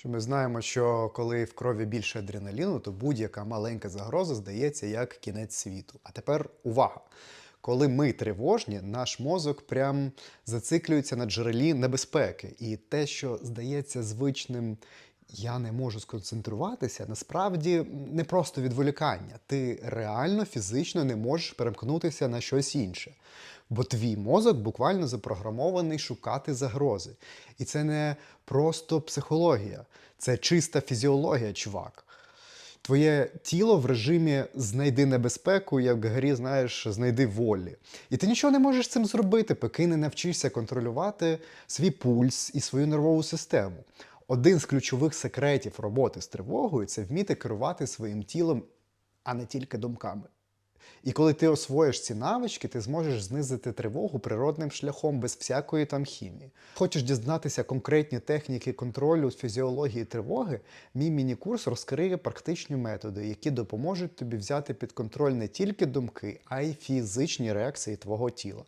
Що ми знаємо, що коли в крові більше адреналіну, то будь-яка маленька загроза здається як кінець світу. А тепер увага! Коли ми тривожні, наш мозок прям зациклюється на джерелі небезпеки. І те, що здається звичним, я не можу сконцентруватися, насправді не просто відволікання. Ти реально фізично не можеш перемкнутися на щось інше. Бо твій мозок буквально запрограмований шукати загрози. І це не просто психологія, це чиста фізіологія, чувак. Твоє тіло в режимі знайди небезпеку, як в грі, знаєш, знайди волі. І ти нічого не можеш з цим зробити, поки не навчишся контролювати свій пульс і свою нервову систему. Один з ключових секретів роботи з тривогою це вміти керувати своїм тілом, а не тільки думками. І коли ти освоїш ці навички, ти зможеш знизити тривогу природним шляхом без всякої там хімії. Хочеш дізнатися конкретні техніки контролю з фізіології тривоги? Мій міні-курс розкриє практичні методи, які допоможуть тобі взяти під контроль не тільки думки, а й фізичні реакції твого тіла.